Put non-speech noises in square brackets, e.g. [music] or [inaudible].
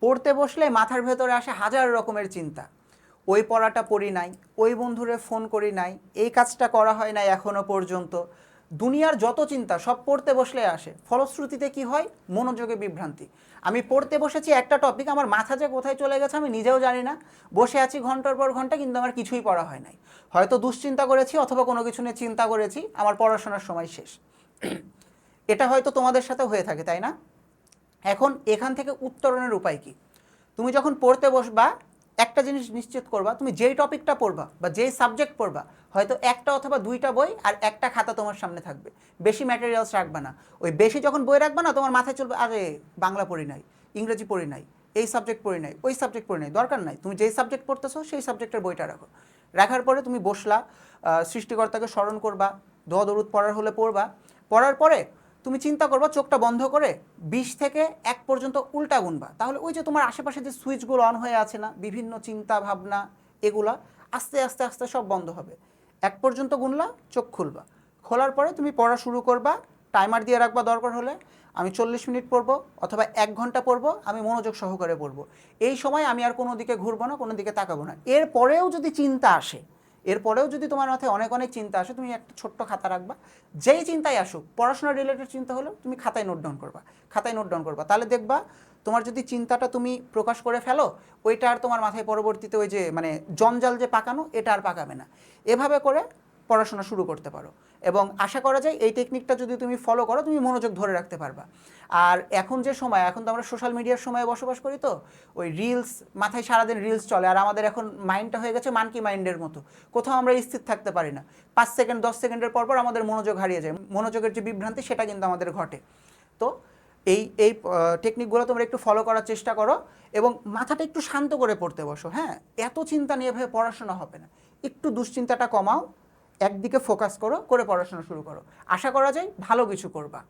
পড়তে বসলে মাথার ভেতরে আসে হাজার রকমের চিন্তা। ওই পড়াটা পড়ি নাই, ওই বন্ধুরে ফোন করি নাই, এই কাজটা করা হয় নাই এখনও পর্যন্ত। দুনিয়ার যত চিন্তা, সব পড়তে বসলে আসে। ফলশ্রুতিতে কি হয়? মনোযোগে বিভ্রান্তি। আমি পড়তে বসেছি একটা টপিক আমার মাথা যে কোথায় চলে গেছে আমি নিজেও জানি না। বসে আছি ঘণ্টার পর ঘণ্টা, কিন্তু আমার কিছুই পড়া হয় নাই। হয়তো দুশ্চিন্তা করেছি অথবা কোনো কিছু নিয়ে চিন্তা করেছি, আমার পড়াশোনার সময় শেষ। [clears throat] এটা হয়তো তোমাদের সাথে হয়ে থাকে, তাই না? এখন এখান থেকে উত্তরণের উপায় কি? তুমি যখন পড়তে বসবা, একটা জিনিস নিশ্চিত করবা, তুমি যেই টপিকটা পড়বা বা যেই সাবজেক্ট পড়বা, হয়তো একটা অথবা দুইটা বই আর একটা খাতা তোমার সামনে থাকবে। বেশি ম্যাটেরিয়ালস রাখবা না। ওই বেশি যখন বই রাখবা না, তোমার মাথায় চলবে, আরে, বাংলা পড়ি নাই, ইংরেজি পড়ি নাই, এই সাবজেক্ট পড়ি নাই, ওই সাবজেক্ট পড়ি নাই, দরকার নাই। তুমি যেই সাবজেক্ট পড়তেছো, সেই সাবজেক্টের বইটা রাখো। রাখার পরে তুমি বসলা সৃষ্টিকর্তাকে স্মরণ করবা, দোয়া দরুদ পড়ার হলে পড়বা। পড়ার পরে তুমি চিন্তা করবা, চোখটা বন্ধ করে বিশ থেকে এক পর্যন্ত উল্টা গুনবা। তাহলে ওই যে তোমার আশেপাশে যে সুইচগুলো অন হয়ে আছে না, বিভিন্ন চিন্তা ভাবনা এগুলা, আস্তে আস্তে আস্তে সব বন্ধ হবে। এক পর্যন্ত গুনলা, চোখ খুলবা। খোলার পরে তুমি পড়া শুরু করবা টাইমার দিয়ে রাখবা দরকার হলে, আমি চল্লিশ মিনিট পড়ব অথবা এক ঘণ্টা পড়ব, আমি মনোযোগ সহকারে পড়ব। এই সময় আমি আর কোনো দিকে ঘুরবো না, কোনো দিকে তাকাবো না। এরপরেও যদি চিন্তা আসে এরপরেও যদি তোমার মাথায় অনেক অনেক চিন্তা আসে, তুমি একটা ছোট্ট খাতা রাখবা। যেই চিন্তাই আসুক পড়াশোনার রিলেটেড চিন্তা হলো তুমি খাতায় নোট ডাউন করবা, খাতায় নোট ডাউন করবা। তাহলে দেখবা তোমার যদি চিন্তাটা তুমি প্রকাশ করে ফেলো, ওইটা আর তোমার মাথায় পরবর্তীতে ওই যে মানে জঞ্জাল যে পাকানো, এটা আর পাকাবে না। এভাবে করে পড়াশোনা শুরু করতে পারো। এবং আশা করা যায় এই টেকনিকটা যদি তুমি ফলো করো, তুমি মনোযোগ ধরে রাখতে পারবা। আর এখন যে সময়, এখন তো আমরা সোশ্যাল মিডিয়ার সময়ে বসবাস করি তো, ওই রিলস মাথায় সারাদিন রিলস চলে। আর আমাদের এখন মাইন্ডটা হয়ে গেছে মানকি মাইন্ডের মতো। কোথাও আমরা স্থির থাকতে পারি না। পাঁচ সেকেন্ড দশ সেকেন্ডের পর পর আমাদের মনোযোগ হারিয়ে যায়। মনোযোগের যে বিভ্রান্তি, সেটা কিন্তু আমাদের ঘটে। তো এই এই টেকনিকগুলো তোমরা একটু ফলো করার চেষ্টা করো এবং মাথাটা একটু শান্ত করে পড়তে বসো হ্যাঁ? এত চিন্তা নিয়ে ভেবে পড়াশোনা হবে না। একটু দুশ্চিন্তাটা কমাও একদিকে ফোকাস করো করে পড়াশোনা শুরু করো। আশা করা যায় ভালো কিছু করবা।